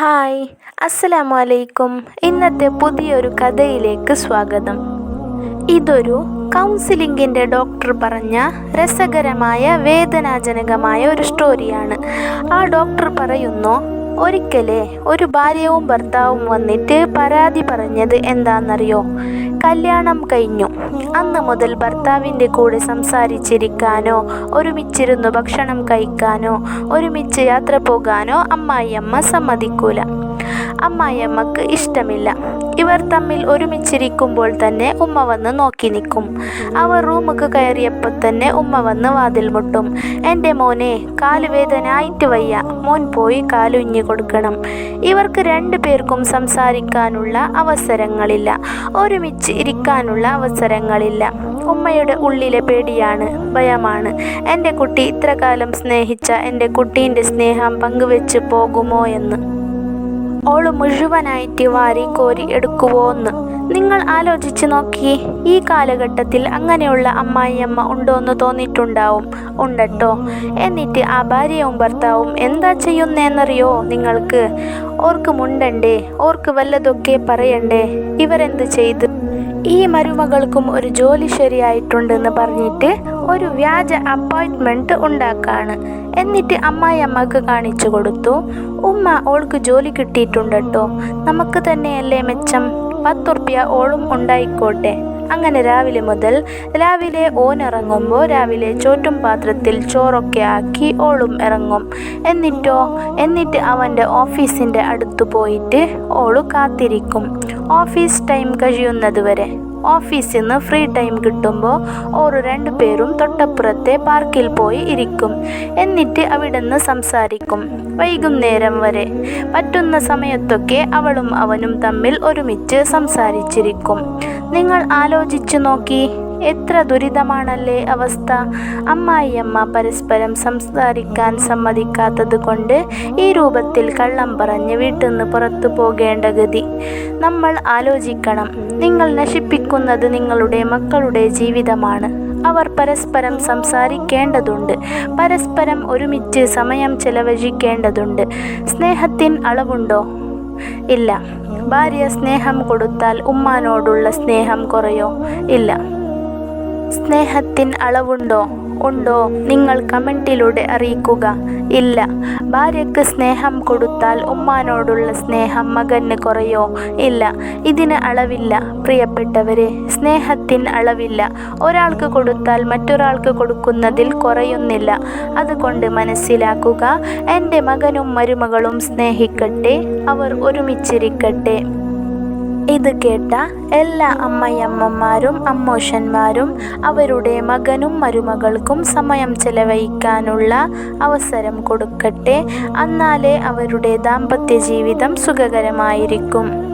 Hi അസ്സലാമു അലൈക്കും ഇന്നത്തെ പുതിയൊരു കഥയിലേക്ക് സ്വാഗതം. ഇതൊരു കൗൺസിലിംഗിന്റെ ഡോക്ടർ പറഞ്ഞ രസകരമായ വേദനാജനകമായ ഒരു സ്റ്റോറിയാണ്. ആ ഡോക്ടർ പറയുന്നു ഒരിക്കലേ ഒരു ഭാര്യയും ഭർത്താവും വന്നിട്ട് പരാതി പറഞ്ഞത് എന്താണെന്നറിയോ? കല്യാണം കഴിഞ്ഞു. അന്ന് മുതൽ ഭർത്താവിന്റെ കൂടെ സംസാരിച്ചിരിക്കാനോ ഒരുമിച്ചിരുന്ന് ഭക്ഷണം കഴിക്കാനോ ഒരുമിച്ച് യാത്ര പോകാനോ അമ്മായിയമ്മ സമ്മതിക്കൂല. അമ്മായിയമ്മക്ക് ഇഷ്ടമില്ല. ഇവർ തമ്മിൽ ഒരുമിച്ചിരിക്കുമ്പോൾ തന്നെ ഉമ്മ വന്ന് നോക്കി നിൽക്കും. അവർ റൂമുക്ക് കയറിയപ്പോൾ തന്നെ ഉമ്മ വന്ന് വാതിൽ മുട്ടും. എന്റെ മോനെ കാലുവേദന ആയിട്ട് വയ്യ. മോൻ പോയി കാലുഞ്ഞി കൊടുക്കണം. ഇവർക്ക് രണ്ടു പേർക്കും സംസാരിക്കാനുള്ള അവസരങ്ങളില്ല. ഒരുമിച്ച് ഇരിക്കാനുള്ള അവസരങ്ങളില്ല. ഉമ്മയുടെ ഉള്ളിലെ പേടിയാണ് ഭയമാണ്. എന്റെ കുട്ടി ഇത്രകാലം സ്നേഹിച്ച എന്റെ കുട്ടീന്റെ സ്നേഹം പങ്കുവെച്ച് പോകുമോ എന്ന്. ഓൾ മുഴുവനായിട്ട് വാരി കോരി എടുക്കുവോന്ന്. നിങ്ങൾ ആലോചിച്ച് നോക്കി ഈ കാലഘട്ടത്തിൽ അങ്ങനെയുള്ള അമ്മായിയമ്മ ഉണ്ടോയെന്ന് തോന്നിയിട്ടുണ്ടാവും. ഉണ്ടട്ടോ. എന്നിട്ട് ആ ഭാര്യയും ഭർത്താവും എന്താ ചെയ്യുന്നതെന്നറിയോ നിങ്ങൾക്ക്? ഓർക്ക് മുണ്ടണ്ടേ? ഓർക്ക് വല്ലതൊക്കെ പറയണ്ടേ? ഇവരെന്ത് ചെയ്ത്? ഈ മരുമകൾക്കും ഒരു ജോലി ശരിയായിട്ടുണ്ടെന്ന് പറഞ്ഞിട്ട് ഒരു വ്യാജ അപ്പോയിൻമെന്റ് ഉണ്ടാക്കാണ്. എന്നിട്ട് അമ്മായി അമ്മയ്ക്ക് കാണിച്ചു കൊടുത്തു. ഉമ്മ ഓൾക്ക് ജോലി കിട്ടിയിട്ടുണ്ട് കേട്ടോ നമുക്ക് തന്നെയല്ലേ മെച്ചം? പത്തുറുപ്യ ഓളും ഉണ്ടായിക്കോട്ടെ. അങ്ങനെ രാവിലെ മുതൽ രാവിലെ ഓൻ ഇറങ്ങുമ്പോൾ രാവിലെ ചോറ്റും പാത്രത്തിൽ ചോറൊക്കെ ആക്കി ഓളും ഇറങ്ങും. എന്നിട്ടോ? എന്നിട്ട് അവന്റെ ഓഫീസിന്റെ അടുത്ത് പോയിട്ട് ഓൾ കാത്തിരിക്കും. ഓഫീസ് ടൈം കഴിയുന്നതുവരെ. ഓഫീസിൽ നിന്ന് ഫ്രീ ടൈം കിട്ടുമ്പോൾ ഓർ രണ്ടു പേരും തൊട്ടപ്പുറത്തെ പാർക്കിൽ പോയി ഇരിക്കും. എന്നിട്ട് അവിടെ നിന്ന് സംസാരിക്കും. വൈകുന്നേരം വരെ. പറ്റുന്ന സമയത്തൊക്കെ അവളും അവനും തമ്മിൽ ഒരുമിച്ച് സംസാരിച്ചിരിക്കും. നിങ്ങൾ ആലോചിച്ചു നോക്കി. എത്ര ദുരിതമാണല്ലേ അവസ്ഥ? അമ്മായിയമ്മ പരസ്പരം സംസാരിക്കാൻ സമ്മതിക്കാത്തത് കൊണ്ട് ഈ രൂപത്തിൽ കള്ളം പറഞ്ഞ് വീട്ടിൽ നിന്ന് പുറത്തു പോകേണ്ട ഗതി. നമ്മൾ ആലോചിക്കണം. നിങ്ങൾ നശിപ്പിക്കുന്നത് നിങ്ങളുടെ മക്കളുടെ ജീവിതമാണ്. അവർ പരസ്പരം സംസാരിക്കേണ്ടതുണ്ട്. പരസ്പരം ഒരുമിച്ച് സമയം ചെലവഴിക്കേണ്ടതുണ്ട്. സ്നേഹത്തിന് അളവുണ്ടോ? ഇല്ല. ഭാര്യ സ്നേഹം കൊടുത്താൽ ഉമ്മാനോടുള്ള സ്നേഹം കുറയോ? ഇല്ല. സ്നേഹത്തിന് അളവുണ്ടോ? ഉണ്ടോ? നിങ്ങൾ കമന്റിലൂടെ അറിയിക്കുക. ഇല്ല. ഭാര്യയ്ക്ക് സ്നേഹം കൊടുത്താൽ ഉമ്മാനോടുള്ള സ്നേഹം മകന് കുറയോ? ഇല്ല. ഇതിന് അളവില്ല. പ്രിയപ്പെട്ടവരെ സ്നേഹത്തിന് അളവില്ല. ഒരാൾക്ക് കൊടുത്താൽ മറ്റൊരാൾക്ക് കൊടുക്കുന്നതിൽ കുറയുന്നില്ല. അതുകൊണ്ട് മനസ്സിലാക്കുക എന്റെ മകനും മരുമകളും സ്നേഹിക്കട്ടെ അവർ ഒരുമിച്ചിരിക്കട്ടെ. ഇത് കേട്ട എല്ലാ അമ്മയമ്മമാരും അമ്മോഷന്മാരും അവരുടെ മകനും മരുമകൾക്കും സമയം ചെലവഴിക്കാനുള്ള അവസരം കൊടുക്കട്ടെ. അന്നാലേ അവരുടെ ദാമ്പത്യ ജീവിതം സുഖകരമായിരിക്കും.